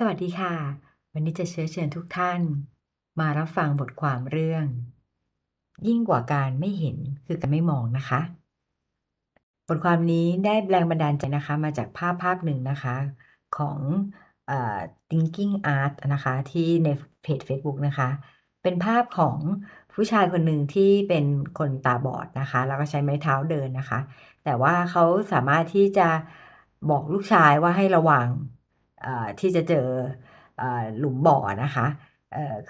สวัสดีค่ะ วันนี้จะเชื้อเชิญทุกท่าน มารับฟังบทความเรื่อง ยิ่งกว่าการไม่เห็นคือการไม่มองนะคะ บทความนี้ได้แรงบันดาลใจนะคะ มาจากภาพภาพหนึ่งนะคะ ของอ Thinking Art นะคะที่ในเพจเฟซบุ๊กนะคะ เป็นภาพของผู้ชายคนหนึ่งที่เป็นคนตาบอดนะคะ แล้วก็ใช้ไม้เท้าเดินนะคะ แต่ว่าเขาสามารถที่จะบอกลูกชายว่าให้ระวัง ที่จะเจอหลุมบ่อนะคะ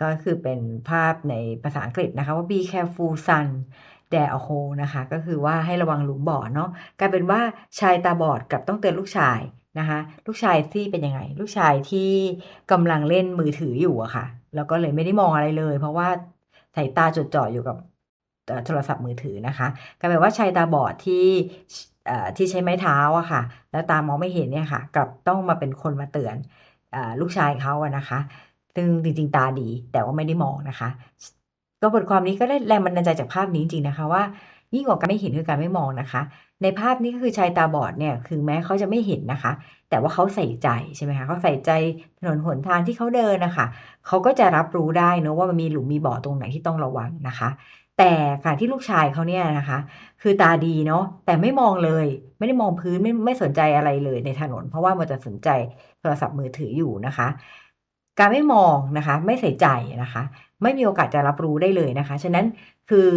ก็คือเป็นภาพในภาษาอังกฤษนะคะว่า be careful son there a hole นะคะก็คือว่าให้ระวังหลุมบ่อเนาะกลายเป็นว่าชายตาบอดกับต้องเตือนลูกชายนะคะลูกชายที่เป็นยังไง ลูกชายที่กำลังเล่นมือถืออยู่อะค่ะ แล้วก็เลยไม่ได้มองอะไรเลย เพราะว่าสายตาจดจ่ออยู่กับโทรศัพท์มือถือนะคะกลายเป็นว่าชายตาบอดที่ ที่ใช้ไม้เท้าอะค่ะ แล้วตามองไม่เห็นเนี่ยค่ะ กลับต้องมาเป็นคนมาเตือนอลูกชายเขาอะนะคะ ซึ่งจริงๆตาดีแต่ว่าไม่ได้มองนะคะ ก็บทความนี้ก็ได้แรงบันดาลใจจากภาพนี้จริงๆนะคะว่ายิ่งกว่าการไม่เห็นคือการไม่มองนะคะ ในภาพนี้ก็คือชายตาบอดเนี่ยคือแม้เขาจะไม่เห็นนะคะ แต่ว่าเขาใส่ใจใช่ไหมคะเขาใส่ใจถนนหนทางที่เขาเดินนะคะเขาก็จะรับรู้ได้นะว่ามันมีหลุมมีบ่อตรงไหนที่ต้องระวังนะคะ แต่การที่ลูกชายเขาเนี่ยนะคะ คือตาดีเนาะแต่ไม่มองเลย ไม่ได้มองพื้นไม่ไม่สนใจอะไรเลยในถนน เพราะว่ามันจะสนใจโทรศัพท์มือถืออยู่นะคะ การไม่มองนะคะ ไม่ใส่ใจนะคะ ไม่มีโอกาสจะรับรู้ได้เลยนะคะ ฉะนั้นคือ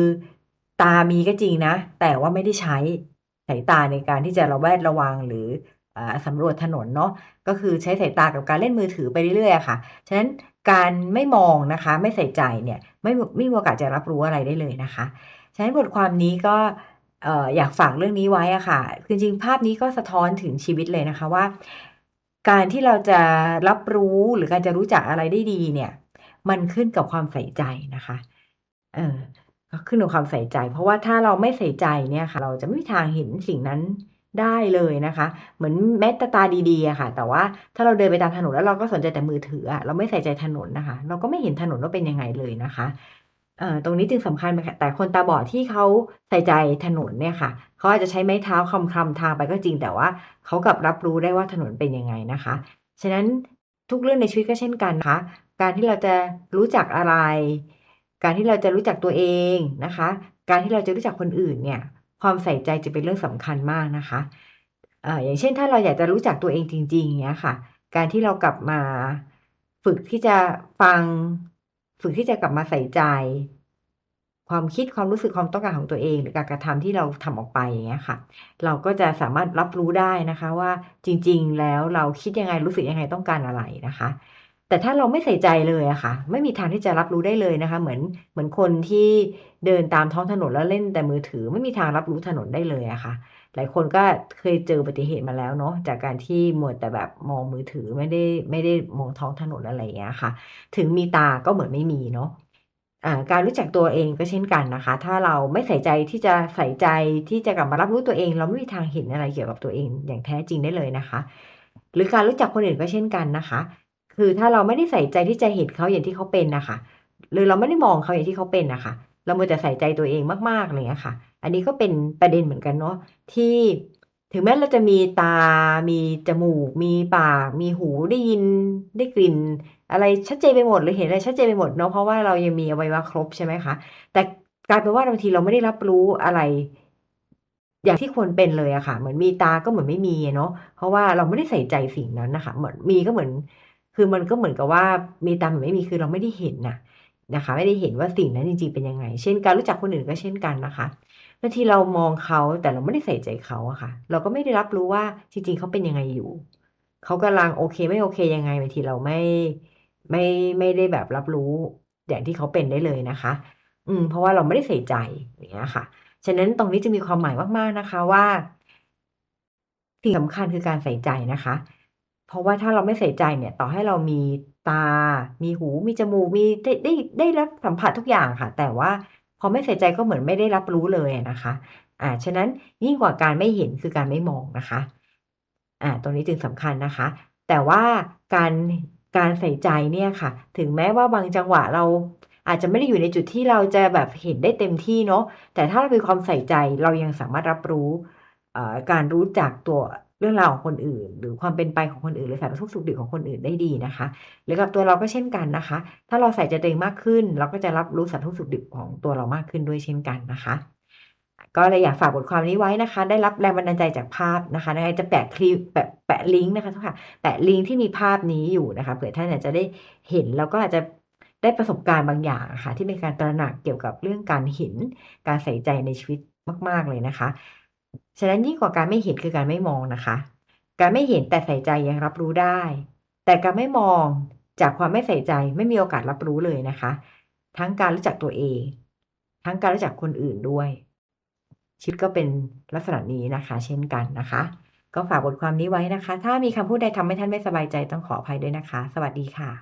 ตามีก็จริงนะ แต่ว่าไม่ได้ใช้สายตาในการที่จะระแวดระวังหรือ สำรวจถนนเนาะก็คือใช้สายตากับการเล่นมือถือไปเรื่อยๆค่ะ ฉะนั้นการไม่มองนะคะ ไม่ใส่ใจเนี่ยไม่ไม่มีโอกาสจะรับรู้อะไรได้เลยนะคะ ฉะนั้นบทความนี้ก็เอ่อยากฝากเรื่องนี้ไว้อะค่ะคือจริงๆภาพนี้ก็สะท้อนถึงชีวิตเลยนะคะว่า การที่เราจะรับรู้หรือการจะรู้จักอะไรได้ดีเนี่ย มันขึ้นกับความใส่ใจนะคะ เออก็ขึ้นกับความใส่ใจ เพราะว่าถ้าเราไม่ใส่ใจเนี่ยค่ะ เราจะไม่มีทางเห็นสิ่งนั้น ได้เลยนะคะ เหมือนแม้แต่ตาดีๆค่ะ แต่ว่าถ้าเราเดินไปตามถนนแล้วเราก็สนใจแต่มือถือเราไม่ใส่ใจถนนนะคะ เราก็ไม่เห็นถนนว่าเป็นยังไงเลยนะคะตรงนี้จึงสำคัญมคะแต่คนตาบอดที่เขาใส่ใจถนนเนี่ยค่ะเขาอาจจะใช้ไม้เท้าคลำๆทางไปก็จริง แต่ว่าเขากลับรับรู้ได้ว่าถนนเป็นยังไงนะคะ ฉะนั้นทุกเรื่องในชีวิตก็เช่นกันนะคะการที่เราจะรู้จักอะไร การที่เราจะรู้จักตัวเองนะคะ การที่เราจะรู้จักคนอื่นเนี่ย ความใส่ใจจะเป็นเรื่องสำคัญมากนะคะอย่างเช่นถ้าเราอยากจะรู้จักตัวเองจริงๆเนี้ยค่ะ การที่เรากลับมาฝึกที่จะฟัง ฝึกที่จะกลับมาใส่ใจ ความคิดความรู้สึกความต้องการของตัวเอง หรือการกระทำที่เราทำออกไปอย่างเงี้ยค่ะ เราก็จะสามารถรับรู้ได้นะคะว่าจริง ๆ แล้วเราคิดยังไงรู้สึกยังไงต้องการอะไรนะคะ แต่ถ้าเราไม่ใส่ใจเลยอะค่ะ ไม่มีทางที่จะรับรู้ได้เลยนะคะ เหมือนเหมือนคนที่เดินตามท้องถนนแล้วเล่นแต่มือถือ ไม่มีทางรับรู้ถนนได้เลยอะค่ะ หลายคนก็เคยเจออุบัติเหตุมาแล้วเนาะจากการที่มัวแต่แบบมองมือถือไม่ได้ไม่ได้มองท้องถนนอะไรอย่างเงี้ยค่ะ ถึงมีตาก็เหมือนไม่มีเนาะการรู้จักตัวเองก็เช่นกันนะคะ ถ้าเราไม่ใส่ใจที่จะใส่ใจที่จะกลับมารับรู้ตัวเอง เราไม่มีทางเห็นอะไรเกี่ยวกับตัวเองอย่างแท้จริงได้เลยนะคะ หรือการรู้จักคนอื่นก็เช่นกันนะคะ คือถ้าเราไม่ได้ใส่ใจที่จะเห็นเขาอย่างที่เขาเป็นนะคะหรือเราไม่ได้มองเขาอย่างที่เขาเป็นนะคะเรามัวแต่ใส่ใจตัวเองมากๆอะไรอย่างเงี้ยค่ะ อันนี้ก็เป็นประเด็นเหมือนกันเนาะที่ถึงแม้เราจะมีตา มีจมูก มีปาก มีหูได้ยินได้กลิ่น อะไรชัดเจนไปหมดหรือเห็นอะไรชัดเจนไปหมดเนาะเพราะว่าเรายังมีอวัยวะครบใช่ไหมคะ แต่กลายเป็นว่าบางทีเราไม่ได้รับรู้อะไร อย่างที่ควรเป็นเลยอะค่ะ เหมือนมีตาก็เหมือนไม่มีเนาะเพราะว่าเราไม่ได้ใส่ใจสิ่งนั้นนะคะ เหมือนมีก็เหมือน คือมันก็เหมือนกับว่ามีตามไม่มีคือเราไม่ได้เห็นน่ะนะคะ ไม่ได้เห็นว่าสิ่งนั้นจริงๆเป็นยังไง เช่นการรู้จักคนอื่นก็เช่นกันนะคะบางทีเรามองเขาแต่เราไม่ได้ใส่ใจเขาอะค่ะ เราก็ไม่ได้รับรู้ว่าจริง ๆเขาเป็นยังไงอยู่เขากำลังโอเคไม่โอเคยังไงบางทีเราไม่ไม่ไม่ได้แบบรับรู้อย่างที่เขาเป็นได้เลยนะคะ อืม เพราะว่าเราไม่ได้ใส่ใจอย่างเงี้ยค่ะ ฉะนั้นตรงนี้จะมีความหมายมากๆนะคะว่าสิ่งสำคัญคือการใส่ใจนะคะ เพราะว่าถ้าเราไม่ใส่ใจเนี่ย ต่อให้เรามีตา มีหู มีจมูก มีได้ได้ได้รับสัมผัสทุกอย่างค่ะ แต่ว่าพอไม่ใส่ใจก็เหมือนไม่ได้รับรู้เลยนะคะ อ่า ฉะนั้นยิ่งกว่าการไม่เห็นคือการไม่มองนะคะ อ่า ตรงนี้จึงสำคัญนะคะ แต่ว่าการการใส่ใจเนี่ยค่ะ ถึงแม้ว่าบางจังหวะเราอาจจะไม่ได้อยู่ในจุดที่เราจะแบบเห็นได้เต็มที่เนาะ แต่ถ้าเรามีความใส่ใจเรายังสามารถรับรู้อ่อการรู้จักตัว เรื่องราวของคนอื่น หรือความเป็นไปของคนอื่นหรือสารทุกข์สุขดิบของคนอื่นได้ดีนะคะ หรือกับตัวเราก็เช่นกันนะคะ ถ้าเราใส่ใจตัวเองมากขึ้น เราก็จะรับรู้สารทุกข์สุขดิบของตัวเรามากขึ้นด้วยเช่นกันนะคะ ก็เลยอยากฝากบทความนี้ไว้นะคะ ได้รับแรงบันดาลใจจากภาพนะคะยังไงจะแปะคลิปแปะแปะลิงก์นะคะทุกค่ะแปะลิงก์ที่มีภาพนี้อยู่นะคะเผื่อท่านจะได้เห็นแล้วก็อาจจะได้ประสบการณ์บางอย่างค่ะที่เป็นการตระหนักเกี่ยวกับเรื่องการเห็นการใส่ใจในชีวิตมาก ๆ เลยนะคะ ฉะนั้นยิ่งกว่าการไม่เห็นคือการไม่มองนะคะ การไม่เห็นแต่ใส่ใจยังรับรู้ได้ แต่การไม่มองจากความไม่ใส่ใจไม่มีโอกาสรับรู้เลยนะคะ ทั้งการรู้จักตัวเอง ทั้งการรู้จักคนอื่นด้วย ชีวิตก็เป็นลักษณะนี้นะคะ เช่นกันนะคะ ก็ฝากบทความนี้ไว้นะคะ ถ้ามีคำพูดใดทำให้ท่านไม่สบายใจต้องขออภัยด้วยนะคะ สวัสดีค่ะ